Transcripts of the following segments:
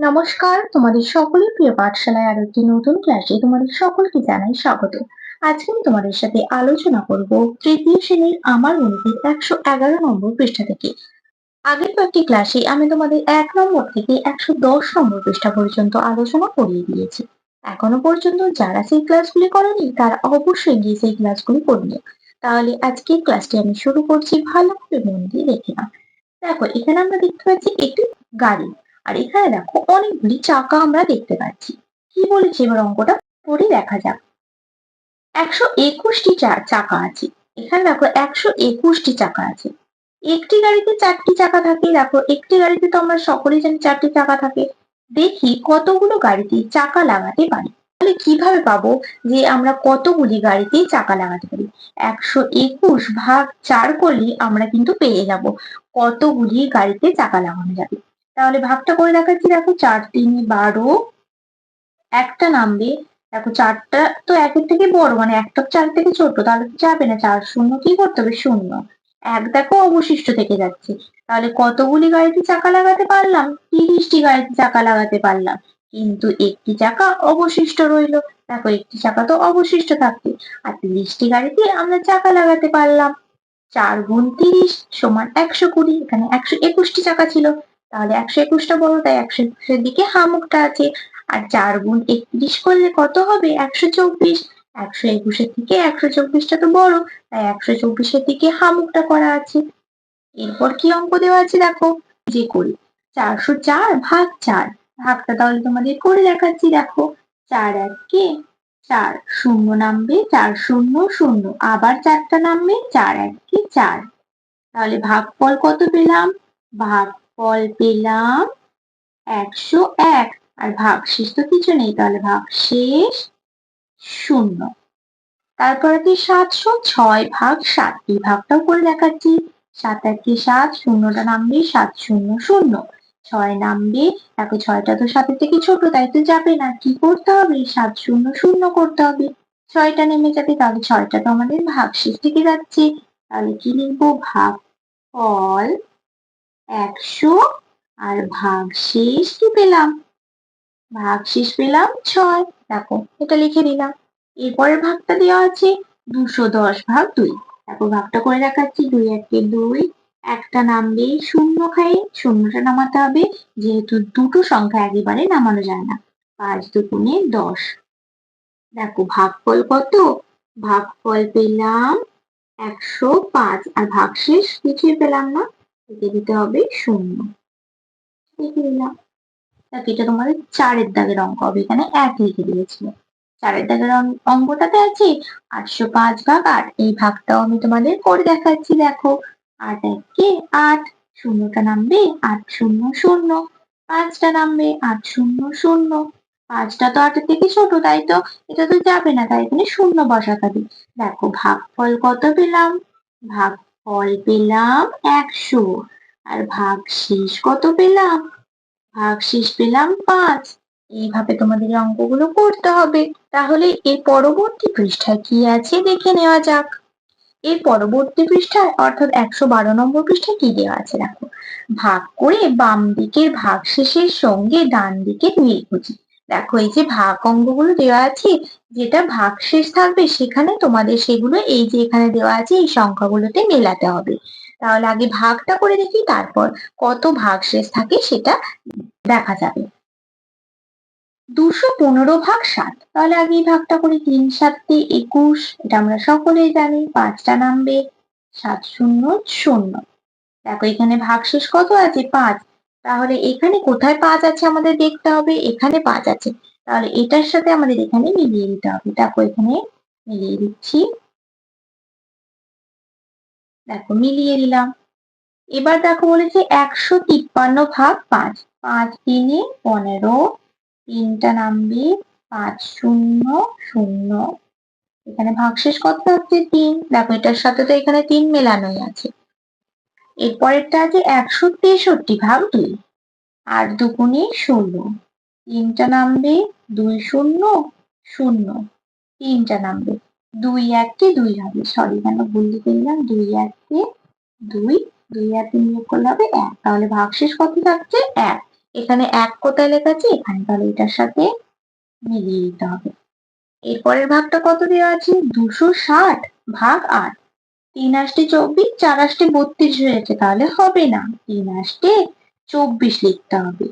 নমস্কার, তোমাদের সকলের প্রিয় পাঠশালায় আরও একটি নতুন ক্লাসে তোমাদের সকলকে জানাই স্বাগত। আজকে আমি তোমাদের সাথে আলোচনা করব তৃতীয় শ্রেণির আমার গণিতের একশো এগারো নম্বর পৃষ্ঠা থেকে। আগের কয়েকটি ক্লাসে আমি তোমাদের এক নম্বর থেকে একশো দশ নম্বর পৃষ্ঠা পর্যন্ত আলোচনা করিয়ে দিয়েছি। এখনও পর্যন্ত যারা সেই ক্লাসগুলি করেনি, তারা অবশ্যই গিয়ে সেই ক্লাসগুলি করে নিও। তাহলে আজকে ক্লাসটি আমি শুরু করছি ভালো করে মন দিয়ে দেখে নাও। দেখো, এখানে আমরা দেখতে পাচ্ছি একটি গাড়ি। আর এখানে দেখো অনেকগুলি চাকা আমরা দেখতে পাচ্ছি। কি বলেছে এবার অঙ্কটা? পড়ে দেখা যাক। একশো একুশটি চাকা আছে। এখানে দেখো একশো একুশটি চাকা আছে। একটি গাড়িতে চারটি চাকা থাকে। দেখো একটি গাড়িতে তো আমরা সকলেই জানি চারটি চাকা থাকে। দেখি কতগুলো গাড়িতে চাকা লাগাতে পারি। তাহলে কীভাবে পাবো যে আমরা কতগুলি গাড়িতে চাকা লাগাতে পারি? একশো একুশ ভাগ চার করলে আমরা কিন্তু পেয়ে যাব। কতগুলি গাড়িতে চাকা লাগানো যাবে? তাহলে ভাগটা করে দেখাচ্ছি দেখো চার, তিন, বারো। একটা নামবে। দেখো চারটা তো একের থেকে বড় মানে একটা চার থেকে ছোট, তাহলে যাবে না। চার শূন্য কি করতে হবে? শূন্য। এক দেখো অবশিষ্ট থেকে যাচ্ছে। তাহলে কতগুলি গাড়িতে চাকা লাগাতে পারলাম? তিরিশটি গাড়িতে চাকা লাগাতে পারলাম। কিন্তু একটি চাকা অবশিষ্ট রইল। দেখো একটি চাকা তো অবশিষ্ট থাকবে আর তিরিশটি গাড়িতে আমরা চাকা লাগাতে পারলাম। চার গুণ তিরিশ সমান একশো কুড়ি, এখানে একশো একুশটি চাকা ছিল। তাহলে একশো একুশটা বড় তাই একশো একুশের দিকে হামুকটা আছে। আর চার গুণ একত্রিশ করলে কত হবে? একশো চব্বিশ। একশো একুশের থেকে একশো চব্বিশটা তো বড়, তাই একশো চব্বিশের দিকে হামুকটা করা আছে। এরপর কি অঙ্ক দেওয়া আছে দেখো? যে করি। চারশো চার ভাগ চার। ভাগটা তাহলে তোমাদের করে দেখাচ্ছি, দেখো। চার এক কে চার শূন্য নামবে, চার শূন্য শূন্য। আবার চারটা নামবে, চার এক কে চার। তাহলে ভাগফল কত পেলাম? ভাগ ফল পেলাম একশো এক। আর ভাগশেষ তো কিছু নেই তাহলে, ভাগশেষ শূন্য। তারপরে কি সাতশো ছয়? ভাগ সাত। এই ভাগটাও করে দেখাচ্ছি। সাত একে সাত? শূন্যটা নামবে সাত শূন্য শূন্য। ছয় নামবে দেখো ছয়টা তো সাতের থেকে ছোট, তাই তো যাবে না। কি করতে হবে? সাত শূন্য শূন্য করতে হবে। ছয়টা নেমে যাবে, তাহলে ছয়টা তো আমাদের ভাগশেষ থেকে যাচ্ছে। তাহলে কি লিখব? ভাগ ফল একশো আর ভাগ শেষ কি পেলাম? ভাগ শেষ পেলাম ছয়। দেখো, এটা লিখে নিলাম। এরপরের ভাগটা দেওয়া আছে দুশো দশ ভাগ দুই। দেখো, ভাগটা করে দেখাচ্ছি। দুই একে দুই, একটা নামবে শূন্য খাই। শূন্যটা নামাতে হবে। যেহেতু দুটো সংখ্যা একেবারে নামানো যায় না। পাঁচ দুগুণে দশ। দেখো, ভাগফল কত? ভাগফল পেলাম একশো পাঁচ। আর ভাগশেষ কিছুই পেলাম না? লিখে দিতে হবে শূন্য। লিখে দিলাম এটা তোমাদের চারের দাগের অঙ্ক হবে। এখানে এক লিখে দিয়েছিল চারের দাগের অঙ্কটাতে আছে আটশো পাঁচ ভাগ আট। এই ভাগটাও আমি তোমাদের করে দেখাচ্ছি, দেখো। আট এক কে আট, শূন্যটা নামবে আট শূন্য শূন্য। পাঁচটা নামবে আট শূন্য শূন্য। পাঁচটা তো আটের থেকে ছোট, তাই তো? এটা তো যাবে না, তাই এখানে শূন্য বসাতে হবে। দেখো, ভাগফল কত পেলাম? ভাগফল পেলাম একশো। আর ভাগ শেষ কত পেলাম? ভাগ শেষ পেলাম পাঁচ। এইভাবে তোমাদের অঙ্কগুলো করতে হবে। তাহলে এর পরবর্তী পৃষ্ঠায় কি আছে দেখে নেওয়া যাক। এর পরবর্তী পৃষ্ঠায়, অর্থাৎ একশো বারো নম্বর পৃষ্ঠায় কি দেওয়া আছে দেখো? ভাগ করে বাম দিকের ভাগ শেষের সঙ্গে ডান দিকের মিল খুঁজি দেখো, এই যে ভাগ অঙ্কগুলো দেওয়া আছে, যেটা ভাগ শেষ থাকবে, সেখানে তোমাদের সেগুলো, এই যে এখানে দেওয়া আছে, এই সংখ্যাগুলোতে মেলাতে হবে। তাহলে আগে ভাগটা করে দেখি, তারপর কত ভাগ শেষ থাকে সেটা দেখা যাবে। দুশো পনেরো ভাগ সাত। তাহলে আগে এই ভাগটা করি তিন, সাতে একুশ, এটা আমরা সকলেই জানি, পাঁচটা নামবে, সাত শূন্য শূন্য। দেখো, এখানে ভাগ শেষ কত আছে? পাঁচ। তাহলে এখানে কোথায় পাঁচ আছে আমাদের দেখতে হবে? এখানে পাঁচ আছে তাহলে এটার সাথে আমাদের এখানে মিলিয়ে দিতে হবে। দেখো এখানে মিলিয়ে দিচ্ছি। দেখো মিলিয়ে দিলাম এবার দেখো বলেছে একশো তিপ্পান্ন ভাগ পাঁচ। পাঁচ তিনে পনেরো। তিনটা নামবে পাঁচ শূন্য শূন্য। এখানে ভাগশেষ কত হচ্ছে? তিন। দেখো এটার সাথে তো এখানে তিন মেলানোই আছে। এরপরেরটা আছে একশো তেষট্টি ভাগ দুই। আর দুগুণে শূন্য। তিনটা নামবে দুই শূন্য শূন্য। তিনটা নামবে দুই এককে দুই হবে। সরি কেন লিখে দিলাম দুই এককে দুই দুই আর তিন যোগ করলে হবে এক। তাহলে ভাগশেষ কত থাকছে? এক। এখানে এক কোথায় লেখা আছে? এখানে। তাহলে এটার সাথে মিলিয়ে দিতে হবে। এরপরের ভাগটা কত দেওয়া আছে? দুশো ষাট ভাগ আট। তিন আষ্টে চব্বিশ, চার আষ্টে বত্রিশ হয়েছে, তাহলে হবে না। তিন আষ্টে চব্বিশ লিখতে হবে।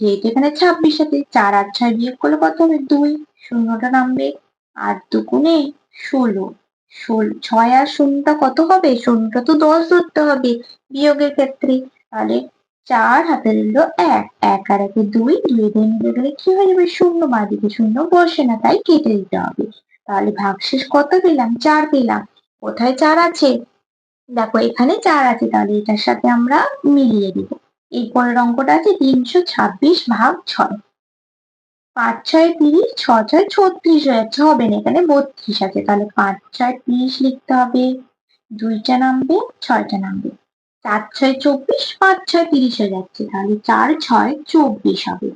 যেহেতু এখানে ছাব্বিশ আছে, চার আর ছয় বিয়োগ করলে কত হবে? দুই। শূন্যটা নামবে আর দুগুণে ষোলো। ষোল- ছয় আর শূন্যটা কত হবে? শূন্যটা তো দশ ধরতে হবে বিয়োগের ক্ষেত্রে। তাহলে চার হাতে রইল এক। এক আর একে দুই দুই দিয়ে মিলে গেলে কি হয়ে যাবে? শূন্য বাদিকে শূন্য বসে না, তাই কেটে দিতে হবে। তাহলে ভাগশেষ কত পেলাম? চার পেলাম। কোথায় চার আছে? দেখো, এখানে চার আছে, তাহলে এটার সাথে আমরা মিলিয়ে দিব। এরপরের অঙ্কটা আছে তিনশো ছাব্বিশ ভাগ ছয়। পাঁচ ছয় তিরিশ, ছ ছয় ছত্রিশ হয়ে যাচ্ছে, হবে না, এখানে বত্রিশ আছে। তাহলে পাঁচ ছয় তিরিশ লিখতে হবে। দুইটা নামবে, ছয়টা নামবে। চার ছয় চব্বিশ, পাঁচ ছয় তিরিশ হয়ে যাচ্ছে। তাহলে চার ছয় চব্বিশ হবে।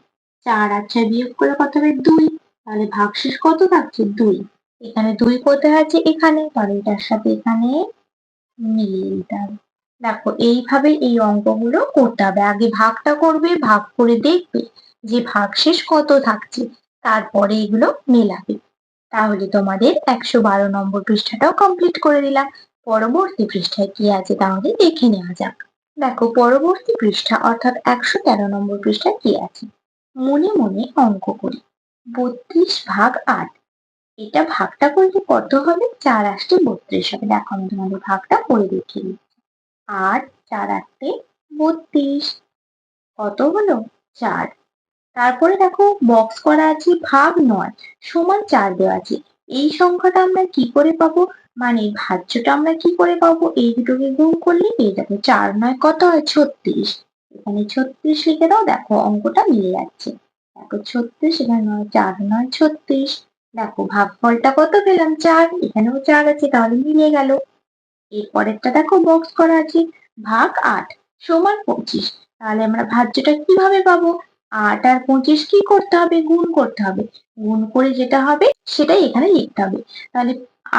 চার আর ছয় বিয়োগ করে কত হবে? দুই। তাহলে ভাগশেষ কত থাকছে? দুই। এখানে দুই কোথায় আছে এখানে তাহলে এটার সাথে এখানে মিলিয়ে দিতে হবে। দেখো, এইভাবে এই অঙ্কগুলো করতে হবে। আগে ভাগটা করবে, ভাগ করে দেখবে যে ভাগশেষ কত থাকছে, তারপরে এগুলো মেলাবে। তাহলে তোমাদের একশো বারো নম্বর পৃষ্ঠাটাও কমপ্লিট করে দিলাম। পরবর্তী পৃষ্ঠায় কি আছে তাহলে দেখে নেওয়া যাক। দেখো, পরবর্তী পৃষ্ঠা, অর্থাৎ একশো তেরো নম্বর পৃষ্ঠায় কি আছে? মনে মনে অঙ্ক করি। বত্রিশ ভাগ আট। এটা ভাগটা করলে কত হবে? চার আটটি বত্রিশ হবে। দেখো, আমি তোমাদের ভাগটা করে দিচ্ছি। আট, চার আটটে বত্রিশ। কত হলো? চার। তারপরে দেখো বক্স করা আছে ভাগ নয়, সমান চার দেওয়া আছে। এই সংখ্যাটা আমরা কি করে পাবো? মানে ভাজ্যটা আমরা কি করে পাবো? এই দুটোকে গুণ করলে পেয়ে যাব চার নয়, কত হয়? ছত্রিশ। এখানে ছত্রিশ লিখে দাও, দেখো, অঙ্কটা মিলে যাচ্ছে। দেখো, ছত্রিশ, এখানে নয়, চার নয়, ছত্রিশ। দেখো, ভাগফলটা কত পেলাম? চার। এখানেও চার আছে, তাহলে মিলে গেল। এরপরেরটা দেখো বক্স করা আছে, ভাগ আট সমান পঁচিশ। তাহলে আমরা ভাজ্যটা কীভাবে পাবো? আট আর পঁচিশ কি করতে হবে? গুণ করতে হবে। গুণ করে যেটা হবে, সেটাই এখানে লিখতে হবে। তাহলে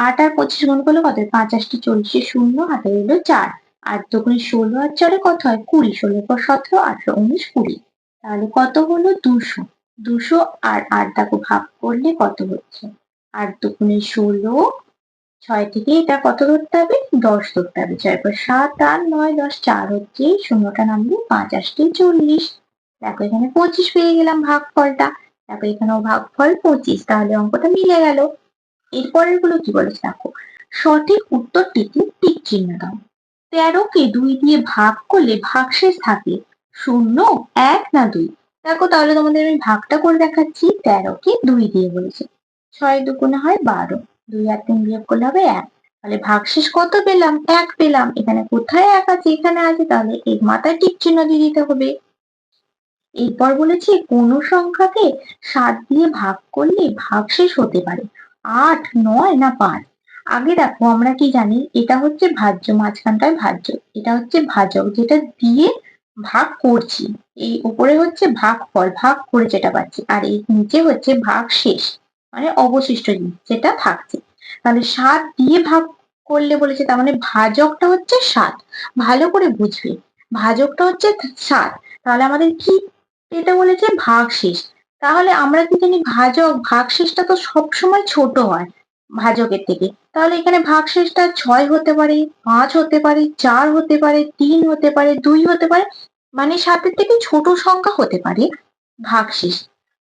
আট আর পঁচিশ গুণ করলে কত হয়? পাঁচ চল্লিশে শূন্য হাতে রইল চার। আর দোকানে ষোলো আর চারে কত হয়? কুড়ি। ষোলো পর সতেরো, আঠারো, উনিশ, কুড়ি। তাহলে কত হলো? দুশো। দুশো আর আট দেখো ভাগ করলে কত হচ্ছে? আর দুগুণে ষোলো, ছয় থেকে এটা কত ধরতে হবে? দশ ধরতে হবে। ছয় পর সাত আট নয় দশ চার হচ্ছে শূন্যটা নামবে পাঁচ আটটি চল্লিশ। দেখো এখানে পঁচিশ পেয়ে গেলাম ভাগফলটা। দেখো এখানেও ভাগফল পঁচিশ, তাহলে অঙ্কটা মিলে গেল। এরপরেরগুলো কি বলেছে দেখো? সঠিক উত্তরটিতে টিক চিহ্ন দাও। তেরোকে দুই দিয়ে ভাগ করলে ভাগশেষ থাকে। শূন্য, এক না দুই। দেখো তাহলে তোমাদের আমি ভাগটা করে দেখাচ্ছি তেরো তেরোকে দুই দিয়ে বলেছে। ছয় দুগুণে হয় বারো, দুই আর তিন বিয়োগ করলে হবে এক। তাহলে ভাগশেষ কত পেলাম? এক পেলাম। এখানে কোথায় এক আছে? এখানে আছে। তাহলে এই মাথায় টিক চিহ্ন দিয়ে দিতে হবে। এরপর বলেছে কোন সংখ্যাকে সাত দিয়ে ভাগ করলে ভাগশেষ হতে পারে। আট, নয় না পাঁচ? আগে দেখো, আমরা কি জানি? এটা হচ্ছে ভাজ্য, মাঝখানটায় ভাজ্য। এটা হচ্ছে ভাজক, যেটা দিয়ে ভাগ করছি। এই উপরে হচ্ছে ভাগ ফল, ভাগ করে যেটা পাচ্ছি। আর এই নিচে হচ্ছে ভাগ শেষ মানে অবশিষ্ট যেটা থাকছে। তাহলে সাত দিয়ে ভাগ করলে বলেছে, তার মানে ভাজকটা হচ্ছে সাত। ভালো করে বুঝবে, ভাজকটা হচ্ছে সাত। তাহলে আমাদের কি এটা বলেছে? ভাগ শেষ। তাহলে আমরা কি জানি, ভাজক ভাগশেষটা তো সবসময় ছোট হয় ভাজকের থেকে। তাহলে এখানে ভাগশেষটা ছয় হতে পারে, পাঁচ হতে পারে, চার হতে পারে, তিন হতে পারে, দুই হতে পারে। মানে সাতের থেকে ছোট সংখ্যা হতে পারে, ভাগশেষ।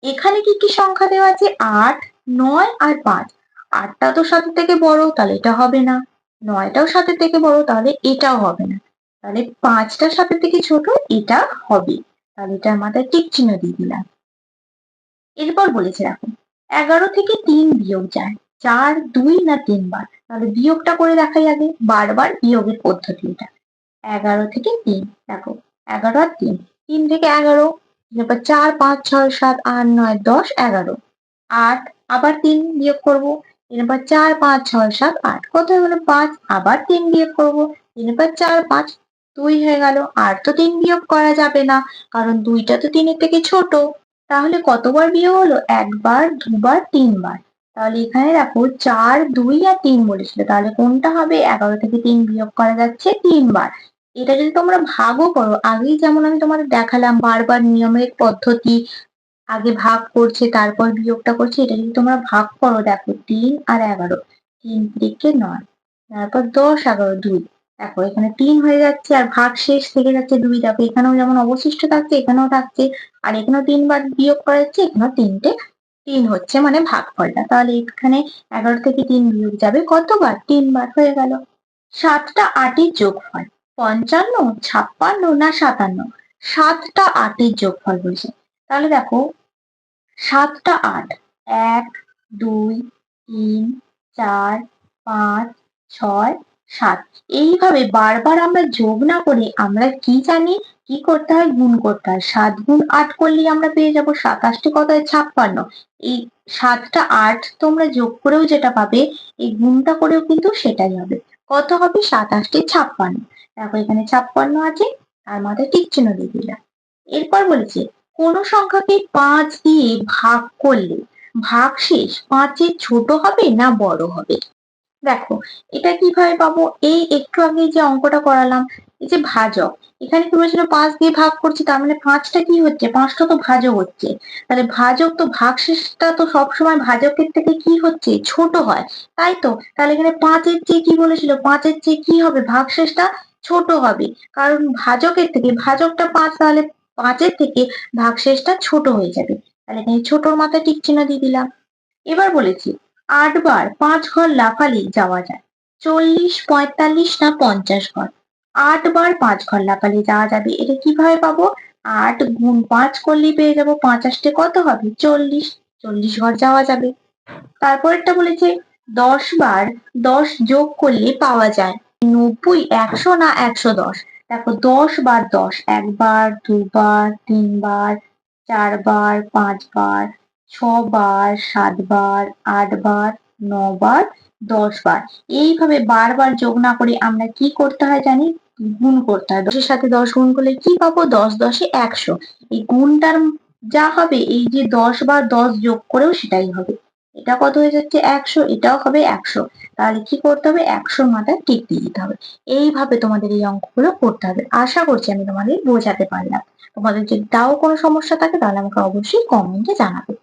এখানে কি কি সংখ্যা দেওয়া আছে? আট, নয় আর পাঁচ। আটটা তো সাতের থেকে বড়, তাহলে এটা হবে না। নয়টাও সাতের থেকে বড়, তাহলে এটাও হবে না। তাহলে পাঁচটা সাতের থেকে ছোট, এটা হবে। তাহলে এটার মাথায় টিক চিহ্ন দিয়ে দিলাম। এরপর বলেছে দেখো, এগারো থেকে তিন বিয়োগ যায় চার, দুই না তিনবার তাহলে বিয়োগটা করে দেখাই আগে, বারবার বিয়োগের পদ্ধতি এটা। এগারো থেকে তিন। দেখো এগারো আর তিন। তিন থেকে এগারো এরপর চার, পাঁচ, ছয়, সাত, আট, নয়, দশ, এগারো। আট, আবার তিন বিয়োগ করব। এরপর চার, পাঁচ, ছয়, সাত, আট। কত হয়ে গেলো? পাঁচ। আবার তিন বিয়োগ করব। এরপর চার, পাঁচ, দুই হয়ে গেল। আর তো তিন বিয়োগ করা যাবে না, কারণ দুইটা তো তিনের থেকে ছোট। তাহলে কতবার বিয়োগ হলো? একবার, দুবার, তিনবার। তাহলে এখানে দেখো, চার, দুই আর তিন বলেছিল। তাহলে কোনটা হবে? এগারো থেকে তিন বিয়োগ করা যাচ্ছে তিনবার। এটা যদি তোমরা ভাগও করো, আগেই যেমন আমি তোমাদের দেখালাম বারবার নিয়মের পদ্ধতি, আগে ভাগ করছে, তারপর বিয়োগটা করছে, এটা যদি তোমরা ভাগ করো, দেখো তিন আর এগারো, তিন দিকে নয়, তারপর দশ, এগারো, দুই, দেখো এখানে তিন হয়ে যাচ্ছে আর ভাগ শেষ থেকে যাচ্ছে দুই, দেখো এখানেও যেমন অবশিষ্ট থাকছে, এখানেও থাকছে, আর এখানেও তিনবার বিয়োগ করা যাচ্ছে, এখানেও তিনটে তিন হচ্ছে মানে ভাগফলটা, তাহলে এখানে এগারো থেকে তিন বিয়োগ যাবে কতবার? তিনবার হয়ে গেল, সাতটা আটের যোগফল। পঞ্চান্ন, ছাপ্পান্ন না সাতান্ন? সাতটা আটের যোগফল বলছে। তাহলে দেখো, সাতটা আট, এক, দুই, তিন, চার, পাঁচ, ছয়, সাত। এইভাবে বারবার আমরা যোগ না করে আমরা কি জানি, কি করতে হয়, গুণ করতে হয়। সাত গুণ আট করলেই আমরা পেয়ে যাব সাতাশটি, কত হয়, ছাপ্পান্ন। এই সাতটা আট তোমরা যোগ করেও যেটা পাবে, এই গুণটা করেও কিন্তু সেটাই হবে। কত হবে, সাতাশটি, ছাপ্পান্ন। দেখো এখানে ছাপ্পান্ন আছে তার মাথায় টিক চিহ্ন দিয়ে দিলাম। এরপর বলেছে, কোন সংখ্যাকে পাঁচ দিয়ে ভাগ করলে ভাগশেষ পাঁচের ছোট হবে না বড় হবে? দেখো, এটা কীভাবে পাবো? এই একটু আগে যে অঙ্কটা করালাম, এই যে ভাজক, এখানে কি বলেছিল পাঁচ দিয়ে ভাগ করছি, তার মানে পাঁচটা কি হচ্ছে? পাঁচটা তো ভাজক হচ্ছে। তাহলে ভাজক তো ভাগশেষটা তো সবসময় ভাজকের থেকে কি হচ্ছে? ছোট হয়। তাই তো? তাহলে এখানে পাঁচের চেয়ে কি বলেছিল? পাঁচের চেয়ে কি হবে? ভাগশেষটা ছোট হবে। কারণ ভাজকের থেকে, ভাজকটা পাঁচ, তাহলে পাঁচের থেকে ভাগশেষটা ছোট হয়ে যাবে। তাহলে এখানে ছোটর মাথায় টিক চিহ্ন দিয়ে দিলাম। এবার বলেছি, আটবার পাঁচ ঘর লাফালে যাওয়া যায়। চল্লিশ, পঁয়তাল্লিশ না পঞ্চাশ ঘর? আটবার পাঁচ ঘর লাফালে যাওয়া যাবে। এটা কীভাবে পাবো? আট গুণ পাঁচ করলেই পেয়ে যাব পাঁচাশটে কত হবে? চল্লিশ। চল্লিশ ঘর যাওয়া যাবে। তারপরেরটা বলেছে দশ বার দশ যোগ করলে পাওয়া যায়। নব্বই, একশো না একশো দশ? দেখো, দশ বার দশ, একবার, দুবার, তিনবার, চারবার, পাঁচবার, ছবার, সাতবার, আটবার, নবার, দশবার। এইভাবে বারবার যোগ না করে আমরা কি করতে হয় জানি? গুণ করতে হয়। দশের সাথে দশ গুণ করলে কি পাবো? দশ দশে একশো। এই গুণটার যা হবে, এই যে দশ বার দশ যোগ করেও সেটাই হবে। এটা কত হয়ে যাচ্ছে? একশো, এটাও হবে একশো। তাহলে কি করতে হবে? একশোর মাথায় টিক দিয়ে দিতে হবে। এইভাবে তোমাদের এই অঙ্কগুলো করতে হবে। আশা করছি আমি তোমাদের বোঝাতে পারলাম। তোমাদের যদি তাও কোনো সমস্যা থাকে, তাহলে আমাকে অবশ্যই কমেন্টে জানাবে।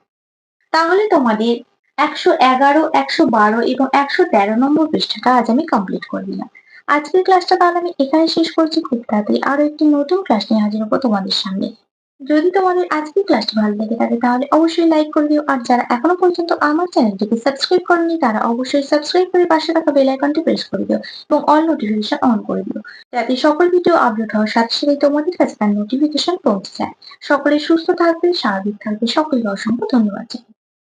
তাহলে তোমাদের একশো এগারো, একশো বারো এবং একশো তেরো নম্বর পৃষ্ঠাটা আজ আমি কমপ্লিট করে দিলাম আজকের ক্লাসটা তাহলে আমি এখানে শেষ করছি। খুব তাড়াতাড়ি আরও একটি নতুন ক্লাস নিয়ে হাজির হব তোমাদের সামনে। যদি তোমাদের আজকের ক্লাসটি ভালো লেগে থাকে, তাহলে অবশ্যই লাইক করে দিও। আর যারা এখনও পর্যন্ত আমার চ্যানেলটিকে সাবস্ক্রাইব করেনি, তারা অবশ্যই সাবস্ক্রাইব করে পাশে থাকা বেল আইকনটি প্রেস করে দিও এবং অল নোটিফিকেশন অন করে দিও। যাতে সকল ভিডিও আপলোড হওয়ার সাথে সাথে তোমাদের কাছে তার নোটিফিকেশন পৌঁছে যায়। সকলে সুস্থ থাকবে, স্বাভাবিক থাকবে। সকলকে অসংখ্য ধন্যবাদ